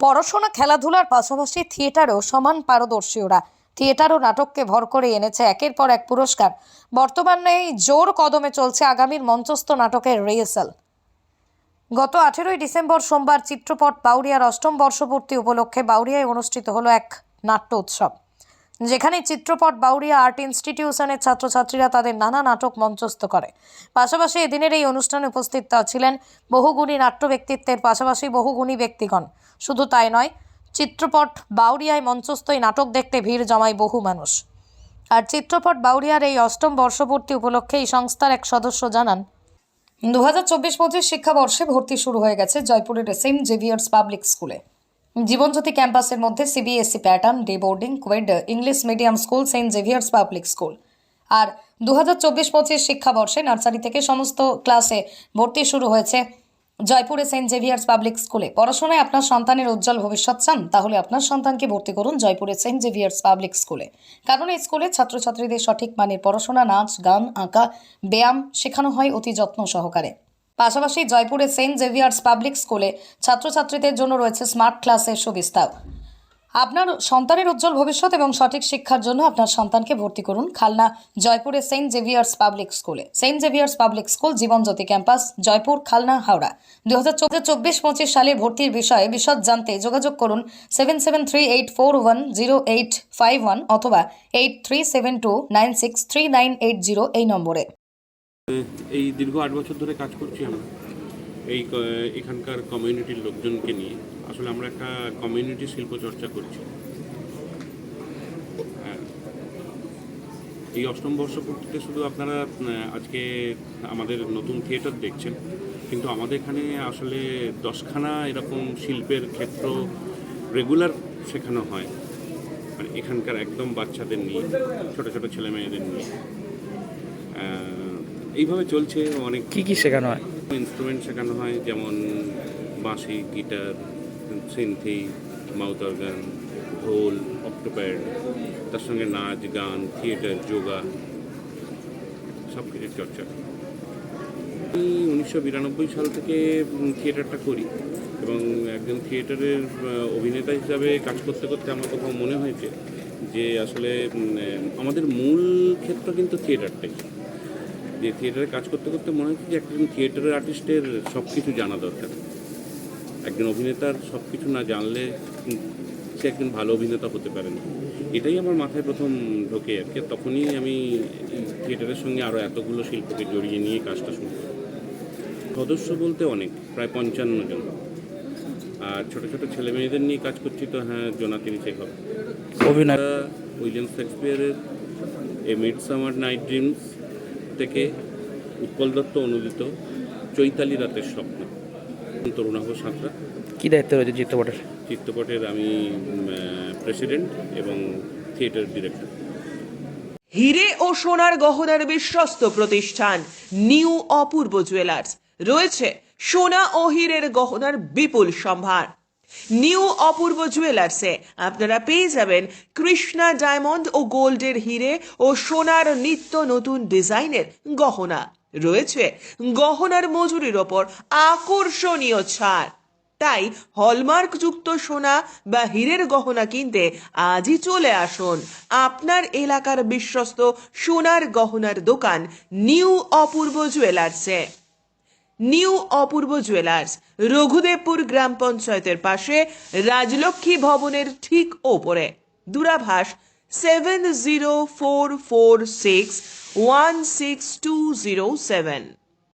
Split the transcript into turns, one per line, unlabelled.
পড়াশোনা, খেলাধুলার পাশাপাশি থিয়েটারেও সমান পারদর্শী ওরা থিয়েটার ও নাটককে ভর করে এনেছে একের পর এক পুরস্কার। বর্তমানে জোর কদমে চলছে আগামীর মঞ্চস্থ নাটকের রিহার্সাল। গত আঠেরোই ডিসেম্বর সোমবার চিত্রপট বাউরিয়ার অষ্টম বর্ষপূর্তি উপলক্ষে বাউরিয়ায় অনুষ্ঠিত হলো এক নাট্য উৎসব। যেখানে চিত্রপট বাউরিয়া আর্ট ইনস্টিটিউশনের ছাত্রছাত্রীরা তাদের নানা নাটক মঞ্চস্থ করে। পাশাপাশি এদিনের এই অনুষ্ঠানে উপস্থিত ছিলেন বহুগুণী নাট্য ব্যক্তিত্বের পাশাপাশি বহুগুণী ব্যক্তিগণ। শুধু তাই নয়, চিত্রপট বাউরিয়ায় মঞ্চস্থ এই নাটক দেখতে ভিড় জমায় বহু মানুষ। আর চিত্রপট বাউরিয়ার এই অষ্টম বর্ষপূর্তি উপলক্ষে এই সংস্থার এক সদস্য জানান দু হাজার চব্বিশ পঁচিশ শিক্ষাবর্ষে ভর্তি শুরু হয়ে গেছে জয়পুরের সেন্ট জেভিয়ার্স পাবলিক স্কুলে। জীবনজ্যোতি ক্যাম্পাসের মধ্যে CBSE pattern day boarding coed English medium school St Xavier's public school আর দু হাজার চব্বিশ পঁচিশ শিক্ষাবর্ষে নার্সারি থেকে সমস্ত ক্লাসে ভর্তি শুরু হয়েছে জয়পুরে সেন্ট জেভিয়ার্স পাবলিক স্কুলে পড়াশোনায় আপনার সন্তানের উজ্জ্বল ভবিষ্যৎ চান, তাহলে আপনার সন্তানকে ভর্তি করুন জয়পুরে সেন্ট জেভিয়ার্স পাবলিক স্কুলে কারণ এই স্কুলে ছাত্রছাত্রীদের সঠিক মানের পড়াশোনা, নাচ, গান, আঁকা, ব্যায়াম শেখানো হয় অতি যত্ন সহকারে। পাশাপাশি জয়পুরে সেন্ট জেভিয়ার্স পাবলিক স্কুলে ছাত্রছাত্রীদের জন্য রয়েছে স্মার্ট ক্লাসের সুবিস্তার আপনার সন্তানের উজ্জ্বল ভবিষ্যৎ এবং সঠিক শিক্ষার জন্য আপনার সন্তানকে ভর্তি করুন খালনা জয়পুরে সেন্ট জেভিয়ার্স পাবলিক স্কুলে। St Xavier's public school, Jibanjyoti campus, Joypur, Khalna, Howrah. দু হাজার চব্বিশ পঁচিশ সালের ভর্তির বিষয়ে বিশদ জানতে যোগাযোগ করুন seven seven three eight four one zero eight five one অথবা eight three seven two nine six three nine eight zero এই নম্বরে।
এই দীর্ঘ আট বছর ধরে কাজ করছি আমরা। এই এখানকার কমিউনিটির লোকজনকে নিয়ে। আসলে আমরা একটা কমিউনিটি শিল্প চর্চা করছি। হ্যাঁ। এই অষ্টম বর্ষপূর্তিতে শুধু আপনারা আজকে আমাদের নতুন থিয়েটার দেখছেন, কিন্তু আমাদের এখানে আসলে দশখানা এরকম শিল্পের ক্ষেত্র রেগুলার শেখানো হয়। মানে এখানকার একদম বাচ্চাদের নিয়ে, ছোট ছোট ছেলে মেয়েদের নিয়ে এইভাবে চলছে অনেক
কি কি শেখানো হয়?
ইনস্ট্রুমেন্ট শেখানো হয় যেমন বাঁশি গিটার সিনথি মাউথ অর্গান ঢোল অক্টোপ্যাড তার সঙ্গে নাচ গান থিয়েটার যোগা সব কিছুর চর্চা। আমি উনিশশো বিরানব্বই সাল থেকে থিয়েটারটা করি এবং একজন থিয়েটারের অভিনেতা হিসাবে কাজ করতে করতে আমার কোথাও মনে হয়েছে যে আসলে আমাদের মূল ক্ষেত্র কিন্তু থিয়েটারটাই। যে থিয়েটারে কাজ করতে করতে মনে হচ্ছে যে একজন থিয়েটারের আর্টিস্টের সব কিছু জানা দরকার। একজন অভিনেতার সব কিছু না জানলে সে একজন ভালো অভিনেতা হতে পারে না। এটাই আমার মাথায় প্রথম ঢোকে আর কি। তখনই আমি থিয়েটারের সঙ্গে আরও এতগুলো শিল্পকে জড়িয়ে নিয়ে কাজটা শুরু করি। সদস্য বলতে অনেক প্রায় পঞ্চান্ন জন। আর ছোট ছোট ছেলে মেয়েদের নিয়ে কাজ করছি তো হ্যাঁ জোনাতিনি শেখর।
অভিনয়
এটা উইলিয়াম শেক্সপিয়ারের a midsummer night dreams থেকে উৎপল দত্ত অনুদিত চৈতালি রাতের স্বপ্ন। তরুণাভ সাঁতরা।
কি দায়িত্ব রয়েছে চিত্রপটের?
চিত্রপটের আমি প্রেসিডেন্ট এবং থিয়েটার ডিরেক্টর।
হিরে ও সোনার গহনার বিশ্বস্ত প্রতিষ্ঠান নিউ অপূর্ব জুয়েলার্স। রয়েছে সোনা ও হীরের গহনার বিপুল সম্ভার। নিউ অপূর্ব জুয়েলার্সে আপনারা পেয়ে যাবেন কৃষ্ণা ডায়মন্ড ও গোল্ডের হিরে ও সোনার নিত্য নতুন ডিজাইনের গহনা। রয়েছে গহনার মজুরির ওপর আকর্ষণীয় ছাড়। তাই হলমার্কযুক্ত সোনা বা হীরের গহনা কিনতে আজই চলে আসুন। আপনার এলাকার বিশ্বস্ত সোনার গহনার দোকান নিউ অপূর্ব জুয়েলার্সে নিউ অপূর্ব জুয়েলার্স, রঘুদেবপুর গ্রাম পঞ্চায়েতের পাশে রাজলক্ষ্মী ভবনের ঠিক ওপরে। দূরাভাষ seven zero four four six one six two zero seven